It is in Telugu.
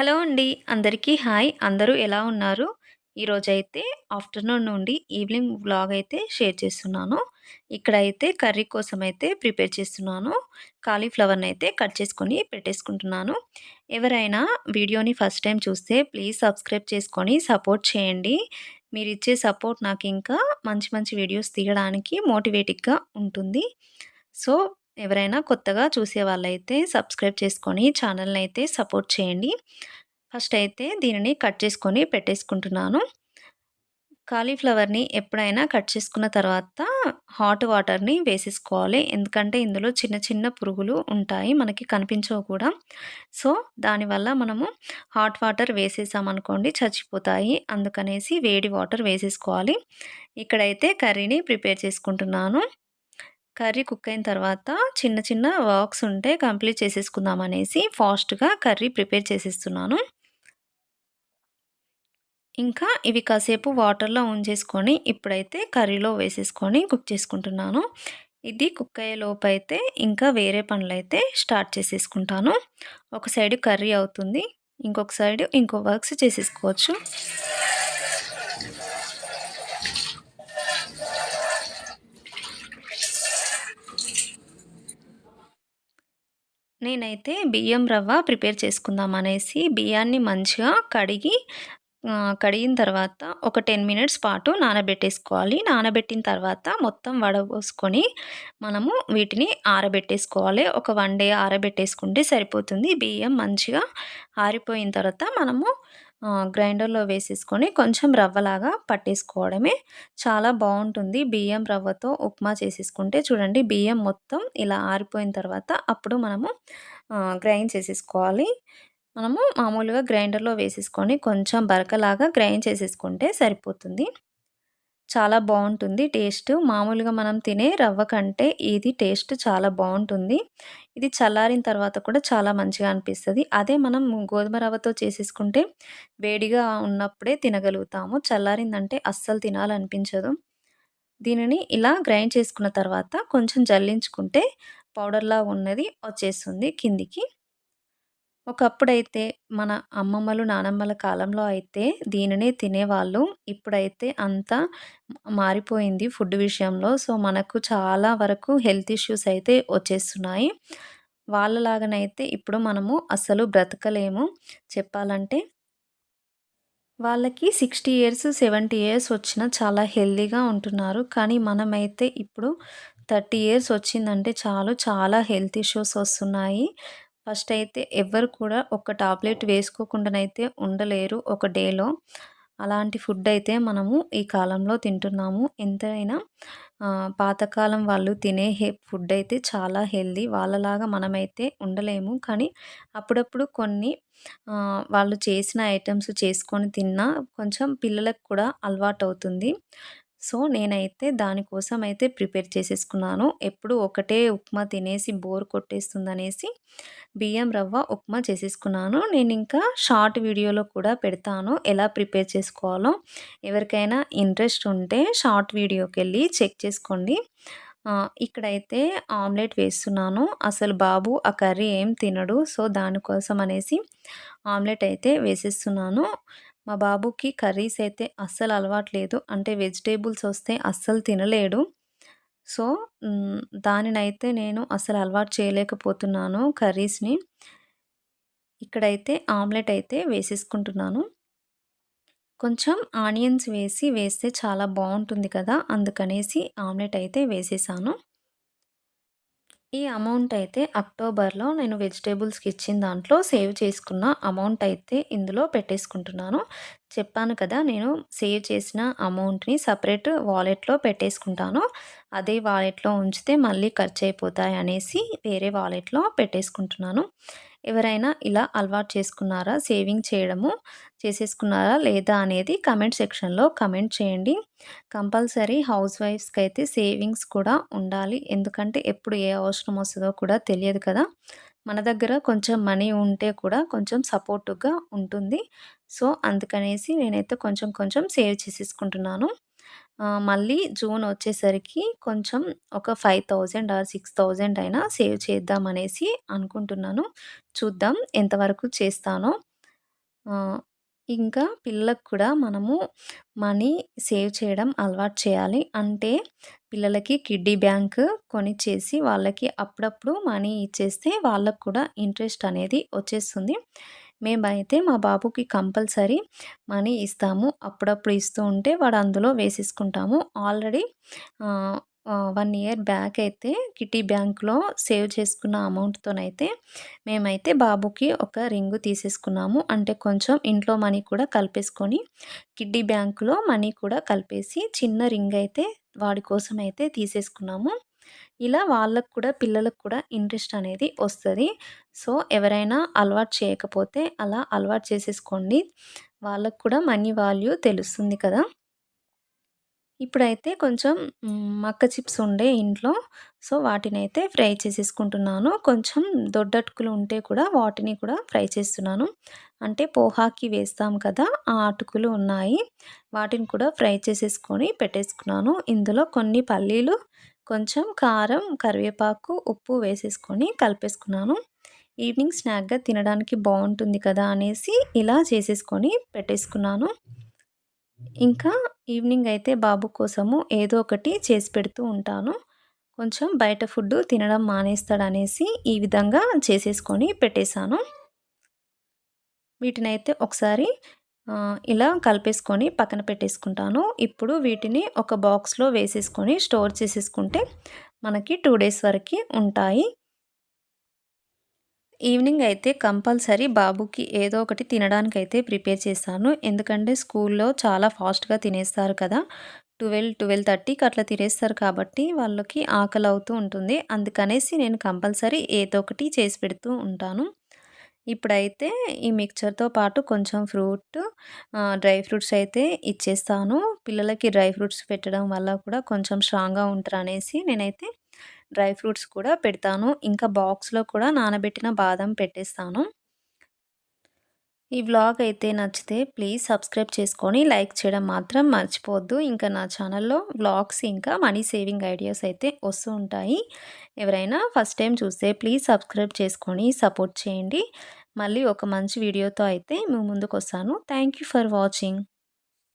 హలో అండి. అందరికీ హాయ్. అందరూ ఎలా ఉన్నారు? ఈరోజైతే ఆఫ్టర్‌నూన్ నుండి ఈవినింగ్ వ్లాగ్ అయితే షేర్ చేస్తున్నాను. ఇక్కడైతే కర్రీ కోసం అయితే ప్రిపేర్ చేస్తున్నాను. కాలీఫ్లవర్ని అయితే కట్ చేసుకొని పెట్టేసుకుంటున్నాను. ఎవరైనా వీడియోని ఫస్ట్ టైం చూస్తే ప్లీజ్ సబ్స్క్రైబ్ చేసుకొని సపోర్ట్ చేయండి. మీరిచ్చే సపోర్ట్ నాకు ఇంకా మంచి మంచి వీడియోస్ తీయడానికి మోటివేటివ్‌గా ఉంటుంది. సో, ఎవరైనా కొత్తగా చూసే వాళ్ళైతే సబ్స్క్రైబ్ చేసుకొని ఛానల్‌ని అయితే సపోర్ట్ చేయండి. ఫస్ట్ అయితే దీనిని కట్ చేసుకొని పెట్టేసుకుంటున్నాను. కాలీఫ్లవర్‌ని ఎప్పుడైనా కట్ చేసుకున్న తర్వాత హాట్ వాటర్‌ని వేసేసుకోవాలి. ఎందుకంటే ఇందులో చిన్న చిన్న పురుగులు ఉంటాయి. మనకి కనిపించవు కూడా. సో, దానివల్ల మనము హాట్ వాటర్ వేసేసామనుకోండి చచ్చిపోతాయి. అందుకనేసి వేడి వాటర్ వేసేసుకోవాలి. ఇక్కడైతే కర్రీని ప్రిపేర్ చేసుకుంటున్నాను. కర్రీ కుక్ అయిన తర్వాత చిన్న చిన్న వర్క్స్ ఉంటే కంప్లీట్ చేసేసుకుందాం అనేసి ఫాస్ట్‌గా కర్రీ ప్రిపేర్ చేసేస్తున్నాను. ఇంకా ఇవి కాసేపు వాటర్‌లో ఉంచేసుకొని ఇప్పుడైతే కర్రీలో వేసేసుకొని కుక్ చేసుకుంటున్నాను. ఇది కుక్ అయ్యేలోపైతే ఇంకా వేరే పనులైతే స్టార్ట్ చేసేసుకుంటాను. ఒక సైడ్ కర్రీ అవుతుంది. ఇంకొక సైడ్ ఇంకో వర్క్స్ చేసేసుకోవచ్చు. నేనైతే బియ్యం రవ్వ ప్రిపేర్ చేసుకుందాం అనేసి బియ్యాన్ని మంచిగా కడిగి కడిగిన తర్వాత ఒక 10 మినిట్స్ పాటు నానబెట్టేసుకోవాలి. నానబెట్టిన తర్వాత మొత్తం వడబోసుకొని మనము వీటిని ఆరబెట్టేసుకోవాలి. ఒక వన్ డే ఆరబెట్టేసుకుంటే సరిపోతుంది. బియ్యం మంచిగా ఆరిపోయిన తర్వాత మనము గ్రైండర్‌లో వేసేసుకొని కొంచెం రవ్వలాగా పట్టేసుకోవడమే. చాలా బాగుంటుంది బియ్యం రవ్వతో ఉప్మా చేసేసుకుంటే చూడండి బియ్యం మొత్తం ఇలా ఆరిపోయిన తర్వాత అప్పుడు మనము గ్రైండ్ చేసేసుకోవాలి. మనము మామూలుగా గ్రైండర్‌లో వేసేసుకొని కొంచెం బరకలాగా గ్రైండ్ చేసేసుకుంటే సరిపోతుంది. చాలా బాగుంటుంది టేస్ట్. మామూలుగా మనం తినే రవ్వ కంటే ఇది టేస్ట్ చాలా బాగుంటుంది ఇది చల్లారిన తర్వాత కూడా చాలా మంచిగా అనిపిస్తుంది అదే మనం గోధుమ రవ్వతో చేసేసుకుంటే వేడిగా ఉన్నప్పుడే తినగలుగుతాము. చల్లారిందంటే అస్సలు తినాలనిపించదు. దీనిని ఇలా గ్రైండ్ చేసుకున్న తర్వాత కొంచెం జల్లించుకుంటే పౌడర్‌లా ఉన్నది వచ్చేస్తుంది కిందికి. ఒకప్పుడైతే మన అమ్మమ్మలు, నానమ్మల కాలంలో అయితే దీనినే తినేవాళ్ళు. ఇప్పుడైతే అంతా మారిపోయింది ఫుడ్ విషయంలో. సో, మనకు చాలా వరకు హెల్త్ ఇష్యూస్ అయితే వచ్చేస్తున్నాయి. వాళ్ళలాగనైతే ఇప్పుడు మనము అసలు బ్రతకలేము చెప్పాలంటే. వాళ్ళకి 60 ఇయర్స్, 70 ఇయర్స్ వచ్చినా చాలా హెల్దీగా ఉంటున్నారు. కానీ మనమైతే ఇప్పుడు 30 ఇయర్స్ వచ్చిందంటే చాలు చాలా హెల్త్ ఇష్యూస్ వస్తున్నాయి. ఫస్ట్ అయితే ఎవ్వరు కూడా ఒక టాబ్లెట్ వేసుకోకుండానైతే ఉండలేరు ఒక డేలో. అలాంటి ఫుడ్ అయితే మనము ఈ కాలంలో తింటున్నాము. ఎంతైనా పాతకాలం వాళ్ళు తినే హె ఫుడ్ అయితే చాలా హెల్దీ వాళ్ళలాగా మనమైతే ఉండలేము. కానీ అప్పుడప్పుడు కొన్ని వాళ్ళు చేసిన ఐటమ్స్ చేసుకొని తిన్నా కొంచెం పిల్లలకు కూడా అలవాటు అవుతుంది సో, నేనైతే దానికోసం అయితే ప్రిపేర్ చేసేసుకున్నాను. ఎప్పుడు ఒకటే ఉప్మా తినేసి బోర్ కొట్టేస్తుందనేసి బియ్యం రవ్వ ఉప్మా చేసేసుకున్నాను. నేను ఇంకా షార్ట్ వీడియోలో కూడా పెడతాను. ఎలా ప్రిపేర్ చేసుకోవాలో. ఎవరికైనా ఇంట్రెస్ట్ ఉంటే షార్ట్ వీడియోకి వెళ్ళి చెక్ చేసుకోండి. ఇక్కడైతే ఆమ్లెట్ వేస్తున్నాను. అసలు బాబు ఆ కర్రీ ఏం తినడు. సో, దానికోసం అనేసి ఆమ్లెట్ అయితే వేసేస్తున్నాను. మా బాబుకి కర్రీస్ అయితే అస్సలు అలవాటు లేదు. అంటే వెజిటేబుల్స్ వస్తే అస్సలు తినలేడు. సో, దానినైతే నేను అసలు అలవాటు చేయలేకపోతున్నాను కర్రీస్‌ని. ఇక్కడైతే ఆమ్లెట్ అయితే వేసేసుకుంటున్నాను. కొంచెం ఆనియన్స్ వేసి వేస్తే చాలా బాగుంటుంది కదా! అందుకనేసి ఆమ్లెట్ అయితే వేసేసాను. ఈ అమౌంట్ అయితే అక్టోబర్‌లో నేను వెజిటేబుల్స్కి ఇచ్చిన దాంట్లో సేవ్ చేసుకున్న అమౌంట్ అయితే ఇందులో పెట్టేసుకుంటున్నాను. చెప్పాను కదా! నేను సేవ్ చేసిన అమౌంట్‌ని సపరేట్ వాలెట్‌లో పెట్టేసుకుంటాను. అదే వాలెట్‌లో ఉంచితే మళ్ళీ ఖర్చు అయిపోతాయి అనేసి వేరే వాలెట్‌లో పెట్టేసుకుంటున్నాను. ఎవరైనా ఇలా అలవాటు చేసుకున్నారా? సేవింగ్ చేయడము చేసేసుకున్నారా లేదా అనేది కామెంట్ సెక్షన్‌లో కమెంట్ చేయండి. కంపల్సరీ హౌస్ వైఫ్స్కి అయితే సేవింగ్స్ కూడా ఉండాలి. ఎందుకంటే ఎప్పుడు ఏ అవసరం వస్తుందో కూడా తెలియదు కదా! మన దగ్గర కొంచెం మనీ ఉంటే కూడా కొంచెం సపోర్టివ్‌గా ఉంటుంది. సో, అందుకనేసి నేనైతే కొంచెం కొంచెం సేవ్ చేసేసుకుంటున్నాను. మళ్ళీ జూన్ వచ్చేసరికి కొంచెం ఒక 5000 ఆర్ 6000 అయినా సేవ్ చేద్దాం అనేసి అనుకుంటున్నాను. చూద్దాం ఎంతవరకు చేస్తానో. ఇంకా పిల్లలకు కూడా మనము మనీ సేవ్ చేయడం అలవాటు చేయాలి. అంటే పిల్లలకి కిడ్డీ బ్యాంక్ కొనిచ్చేసి వాళ్ళకి అప్పుడప్పుడు మనీ ఇచ్చేస్తే వాళ్ళకు కూడా ఇంట్రెస్ట్ అనేది వచ్చేస్తుంది. మేమైతే మా బాబుకి కంపల్సరీ మనీ ఇస్తాము. అప్పుడప్పుడు ఇస్తూ ఉంటే వాడు అందులో వేసేసుకుంటాము. ఆల్రెడీ వన్ ఇయర్ బ్యాక్ అయితే కిడ్డీ బ్యాంక్‌లో సేవ్ చేసుకున్న అమౌంట్‌తోనైతే మేమైతే బాబుకి ఒక రింగు తీసేసుకున్నాము. అంటే కొంచెం ఇంట్లో మనీ కూడా కలిపేసుకొని కిడ్డీ బ్యాంక్‌లో మనీ కూడా కలిపేసి చిన్న రింగ్ అయితే వాడి కోసం అయితే తీసేసుకున్నాము. ఇలా వాళ్ళకు కూడా పిల్లలకు కూడా ఇంట్రెస్ట్ అనేది వస్తుంది సో, ఎవరైనా అలవాటు చేయకపోతే అలా అలవాటు చేసేసుకోండి. వాళ్ళకు కూడా మనీ వాల్యూ తెలుస్తుంది కదా! ఇప్పుడైతే కొంచెం మక్క చిప్స్ ఉండే ఇంట్లో. సో, వాటినైతే ఫ్రై చేసేసుకుంటున్నాను. కొంచెం దొడ్డటుకులు ఉంటే కూడా వాటిని కూడా ఫ్రై చేస్తున్నాను. అంటే పోహాకి వేస్తాం కదా! ఆ అటుకులు ఉన్నాయి. వాటిని కూడా ఫ్రై చేసేసుకొని పెట్టేసుకున్నాను. ఇందులో కొన్ని పల్లీలు, కొంచెం కారం, కరివేపాకు, ఉప్పు వేసేసుకొని కలిపేసుకున్నాను. ఈవినింగ్ స్నాక్‌గా తినడానికి బాగుంటుంది కదా! అనేసి ఇలా చేసేసుకొని పెట్టేసుకున్నాను. ఇంకా ఈవినింగ్ అయితే బాబు కోసము ఏదో ఒకటి చేసి పెడుతూ ఉంటాను. కొంచెం బయట ఫుడ్డు తినడం మానేస్తాడనేసి ఈ విధంగా చేసేసుకొని పెట్టేశాను. వీటినైతే ఒకసారి ఇలా కలిపేసుకొని పక్కన పెట్టేసుకుంటాను. ఇప్పుడు వీటిని ఒక బాక్స్‌లో వేసేసుకొని స్టోర్ చేసేసుకుంటే మనకి టూ డేస్ వరకి ఉంటాయి. ఈవినింగ్ అయితే కంపల్సరీ బాబుకి ఏదో ఒకటి తినడానికి అయితే ప్రిపేర్ చేశాను. ఎందుకంటే స్కూల్లో చాలా ఫాస్ట్‌గా తినేస్తారు కదా! 12, 12:30కి అట్లా తినేస్తారు కాబట్టి వాళ్ళకి ఆకలి అవుతూ ఉంటుంది. అందుకనేసి నేను కంపల్సరీ ఏదో ఒకటి చేసి పెడుతూ ఉంటాను. ఇప్పుడైతే ఈ మిక్చర్‌తో పాటు కొంచెం ఫ్రూట్ డ్రై ఫ్రూట్స్ అయితే ఇచ్చేస్తాను. పిల్లలకి డ్రై ఫ్రూట్స్ పెట్టడం వల్ల కూడా కొంచెం స్ట్రాంగ్‌గా ఉంటారు అనేసి నేనైతే డ్రై ఫ్రూట్స్ కూడా పెడతాను. ఇంకా బాక్స్‌లో కూడా నానబెట్టిన బాదం పెట్టేస్తాను. ఈ వ్లాగ్ అయితే నచ్చితే ప్లీజ్ సబ్స్క్రైబ్ చేసుకొని లైక్ చేయడం మాత్రం మర్చిపోవద్దు. ఇంకా నా ఛానల్‌లో వ్లాగ్స్ ఇంకా మనీ సేవింగ్ ఐడియాస్ అయితే వస్తూ ఉంటాయి. ఎవరైనా ఫస్ట్ టైం చూస్తే ప్లీజ్ సబ్స్క్రైబ్ చేసుకొని సపోర్ట్ చేయండి. మళ్ళీ ఒక మంచి వీడియోతో అయితే మేము ముందుకు వస్తాను థ్యాంక్ యూ ఫర్ వాచింగ్.